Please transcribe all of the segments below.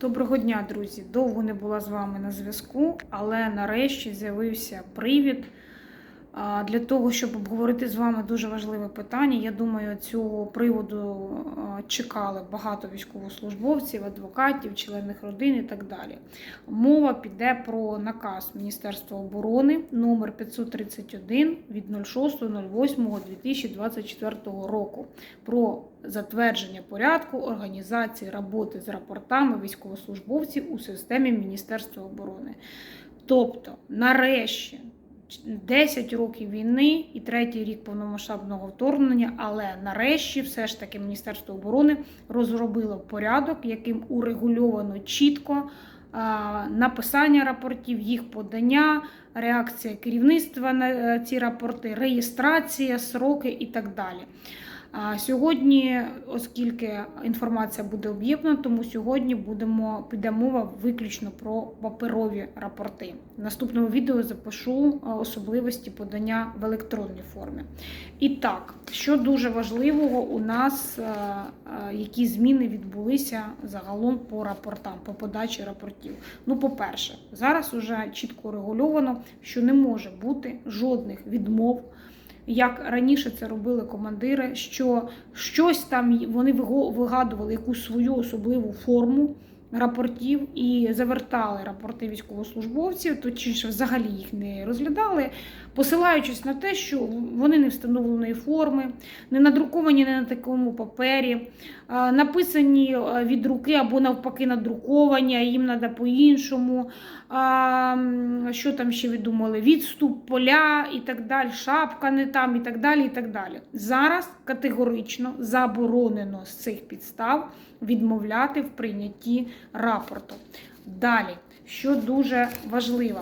Доброго дня, друзі! Довго не була з вами на зв'язку, але нарешті з'явився привід для того, щоб обговорити з вами дуже важливе питання. Я думаю, цього приводу чекали багато військовослужбовців, адвокатів, членів родин і так далі. Мова піде про наказ Міністерства оборони номер 531 від 06.08.2024 року про затвердження порядку організації роботи з рапортами військовослужбовців у системі Міністерства оборони. Тобто, нарешті, 10 років війни і третій рік повномасштабного вторгнення, але нарешті, все ж таки, Міністерство оборони розробило порядок, яким урегульовано чітко написання рапортів, їх подання, реакція керівництва на е, ці рапорти, реєстрація, сроки і так далі. А Сьогодні, оскільки інформація буде об'єднана, тому сьогодні будемо піде мова виключно про паперові рапорти. В наступному відео запишу особливості подання в електронній формі. І так, що дуже важливого у нас, а, а, які зміни відбулися загалом по рапортам, по подачі рапортів. Ну, по-перше, зараз вже чітко регульовано, що не може бути жодних відмов як раніше це робили командири, що щось там вони вигадували якусь свою особливу форму рапортів і завертали рапорти військовослужбовців, точніше взагалі їх не розглядали, посилаючись на те, що вони не встановленої форми, не надруковані не на такому папері, написані а, від руки або навпаки надруковані, а їм треба по-іншому. Що там ще відумали? Відступ поля і так далі, шапка не там, і так далі. і так далі. Зараз категорично заборонено з цих підстав відмовляти в прийнятті рапорту. Далі, що дуже важливо.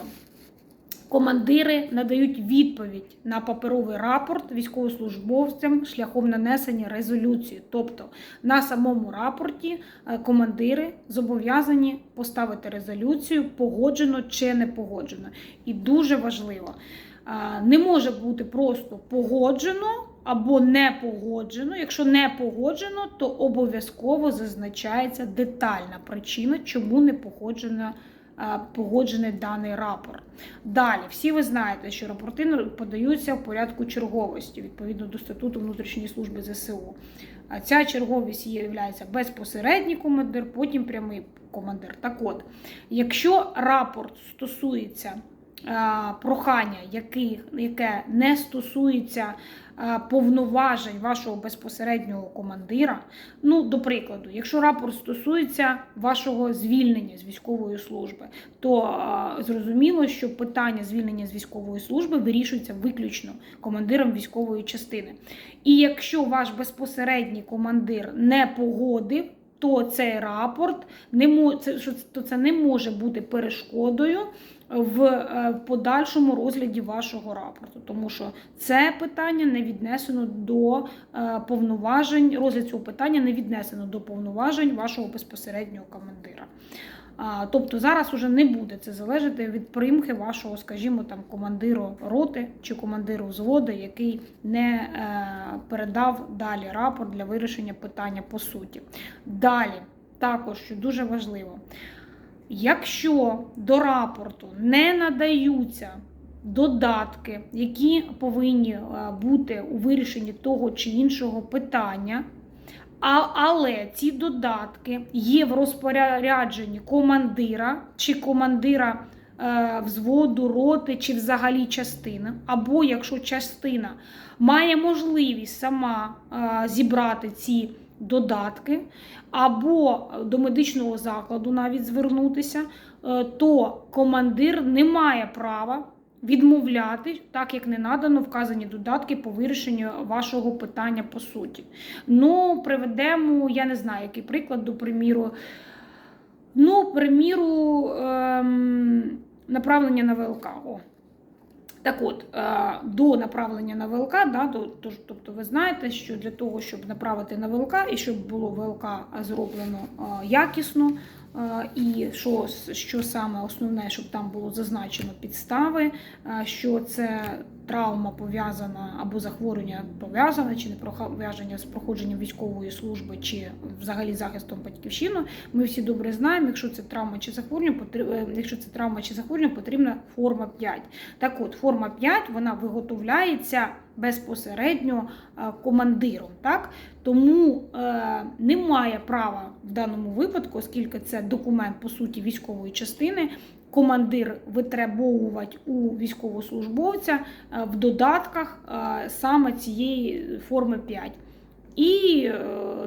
Командири надають відповідь на паперовий рапорт військовослужбовцям шляхом нанесення резолюції. Тобто на самому рапорті е, командири зобов'язані поставити резолюцію погоджено чи не погоджено. І дуже важливо, е, не може бути просто погоджено або не погоджено. Якщо не погоджено, то обов'язково зазначається детальна причина, чому не погоджено е, погоджений даний рапорт. Далі, всі ви знаєте, що рапорти подаються в порядку черговості відповідно до статуту внутрішньої служби ЗСУ. А Ця черговість є безпосередній командир, потім прямий командир. Так от, якщо рапорт стосується прохання, яке не стосується е, повноважень вашого безпосереднього командира. Ну, до прикладу, якщо рапорт стосується вашого звільнення з військової служби, то е, зрозуміло, що питання звільнення з військової служби вирішується виключно командиром військової частини. І якщо ваш безпосередній командир не погодив, то цей рапорт не мо- це, що- то це не може бути перешкодою в е, подальшому розгляді вашого рапорту, тому що це питання не віднесено до е, повноважень, розгляд цього питання не віднесено до повноважень вашого безпосереднього командира. Тобто зараз уже не буде це залежати від примхи вашого, скажімо, там командиру роти чи командиру взводу, який не е, передав далі рапорт для вирішення питання по суті. Далі, також що дуже важливо, якщо до рапорту не надаються додатки, які повинні е, бути у вирішенні того чи іншого питання. А, але ці додатки є в розпорядженні командира чи командира е, взводу, роти, чи взагалі частини. Або якщо частина має можливість сама е, зібрати ці додатки, або до медичного закладу навіть звернутися, е, то командир не має права відмовляти, так як не надано вказані додатки по вирішенню вашого питання по суті. Ну, приведемо, я не знаю, який приклад, до приміру. Ну, приміру, ем, направлення на ВЛК. О. Так от, е, до направлення на ВЛК, да, до, тобто ви знаєте, що для того, щоб направити на ВЛК і щоб було ВЛК зроблено е, якісно, і що, що саме основне, щоб там було зазначено підстави, що це травма пов'язана або захворювання пов'язане, чи не пов'язання з проходженням військової служби, чи взагалі захистом батьківщини. Ми всі добре знаємо, якщо це травма чи захворювання, е, якщо це травма чи захворювання, потрібна форма 5. Так от, форма 5 вона виготовляється безпосередньо е, командиром. Так? Тому е, немає права в даному випадку, оскільки це документ по суті військової частини. Командир витребовувати у військовослужбовця е, в додатках е, саме цієї форми 5. І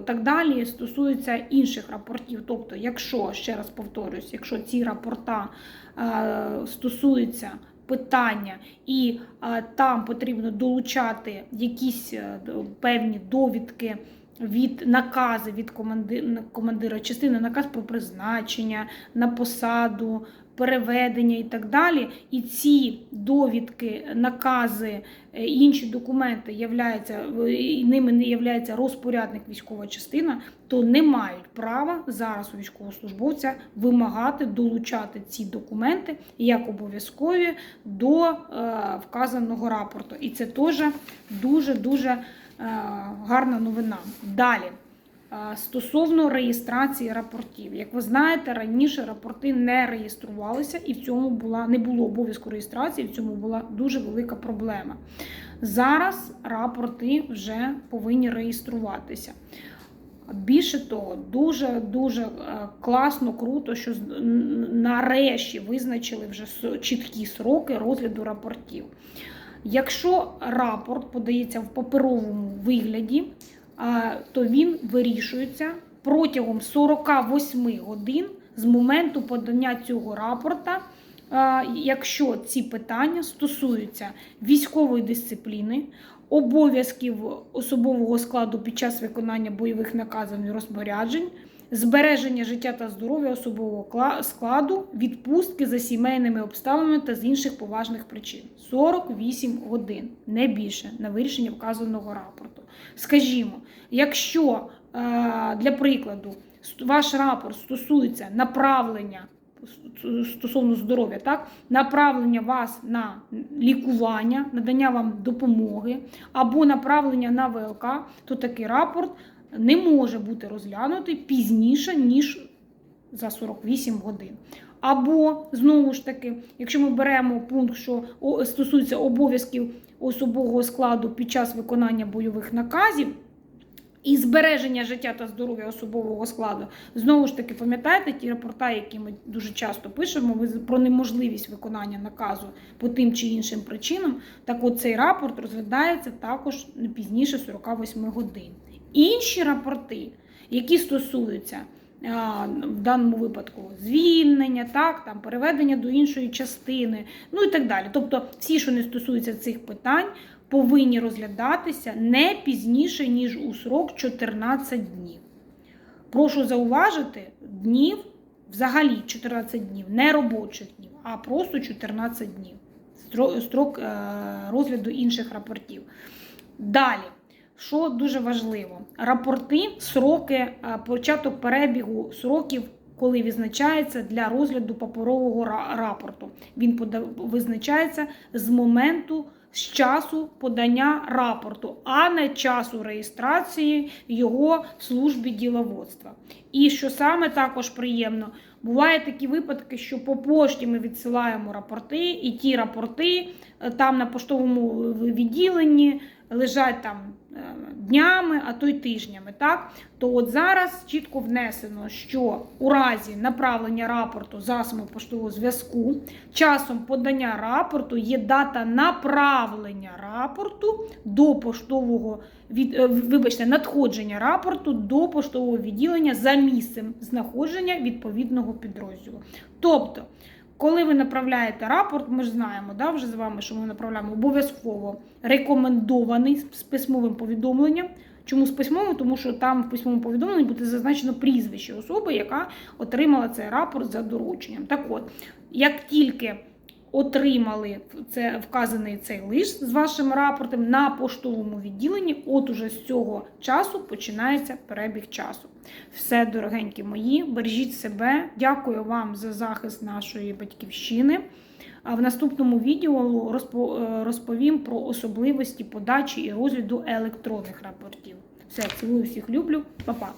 так далі стосується інших рапортів. Тобто, якщо ще раз повторюсь, якщо ці рапорта стосуються питання, і там потрібно долучати якісь е, певні довідки. Від накази від команди- командира частини, наказ про призначення на посаду, переведення і так далі. І ці довідки, накази, е, інші документи являються, ними не являється розпорядник військова частина, то не мають права зараз у військовослужбовця вимагати долучати ці документи як обов'язкові до е, вказаного рапорту. І це теж дуже дуже гарна новина. Далі. Е, Стосовно реєстрації рапортів, як ви знаєте, раніше рапорти не реєструвалися, і в цьому була не було обов'язку реєстрації. В цьому була дуже велика проблема. Зараз рапорти вже повинні реєструватися. Більше того, дуже дуже е, класно, круто, що нарешті визначили вже чіткі сроки розгляду рапортів. Якщо рапорт подається в паперовому вигляді, то він вирішується протягом 48 годин з моменту подання цього рапорта, якщо ці питання стосуються військової дисципліни, обов'язків особового складу під час виконання бойових наказів і розпоряджень, збереження життя та здоров'я особового складу, відпустки за сімейними обставинами та з інших поважних причин. 48 годин, не більше, на вирішення вказаного рапорту. Скажімо, якщо е, для прикладу ваш рапорт стосується направлення стосовно здоров'я, так направлення вас на лікування, надання вам допомоги або направлення на ВЛК, то такий рапорт не може бути розглянутий пізніше ніж за 48 годин. Або знову ж таки, якщо ми беремо пункт, що стосується обов'язків особового складу під час виконання бойових наказів. І збереження життя та здоров'я особового складу. Знову ж таки, пам'ятаєте ті рапорта, які ми дуже часто пишемо про неможливість виконання наказу по тим чи іншим причинам. Так от цей рапорт розглядається також не пізніше 48 годин. Інші рапорти, які стосуються в даному випадку звільнення, так, там, переведення до іншої частини, ну і так далі. Тобто, всі, що не стосуються цих питань, повинні розглядатися не пізніше, ніж у срок 14 днів. Прошу зауважити, днів взагалі 14 днів, не робочих днів, а просто 14 днів. Строк е, розгляду інших рапортів. Далі, що дуже важливо, рапорти, сроки, е, початок перебігу сроків. Коли відзначається для розгляду паперового рапорту, він визначається з моменту з часу подання рапорту, а не часу реєстрації його в службі діловодства. І що саме також приємно, бувають такі випадки, що по пошті ми відсилаємо рапорти, і ті рапорти е, там на поштовому відділенні лежать там е, днями, а то й тижнями. Так? То от зараз чітко внесено, що у разі направлення рапорту засобом поштового зв'язку часом подання рапорту є дата направлення рапорту до поштового від, е, вибачте, надходження рапорту до поштового відділення за місцем знаходження відповідного підрозділу. Тобто, коли ви направляєте рапорт, ми ж знаємо да, вже з вами, що ми направляємо обов'язково рекомендований з письмовим повідомленням. Чому з письмовим? Тому що там в письмовому повідомленні буде зазначено прізвище особи, яка отримала цей рапорт за дорученням. Так от, як тільки отримали це вказаний цей лист з вашим рапортом на поштовому відділенні, от уже з цього часу починається перебіг часу. Все, дорогенькі мої, бережіть себе. Дякую вам за захист нашої батьківщини. А в наступному відео е, розповім про особливості подачі і розгляду електронних рапортів. Все, цілую всіх люблю, Па-па.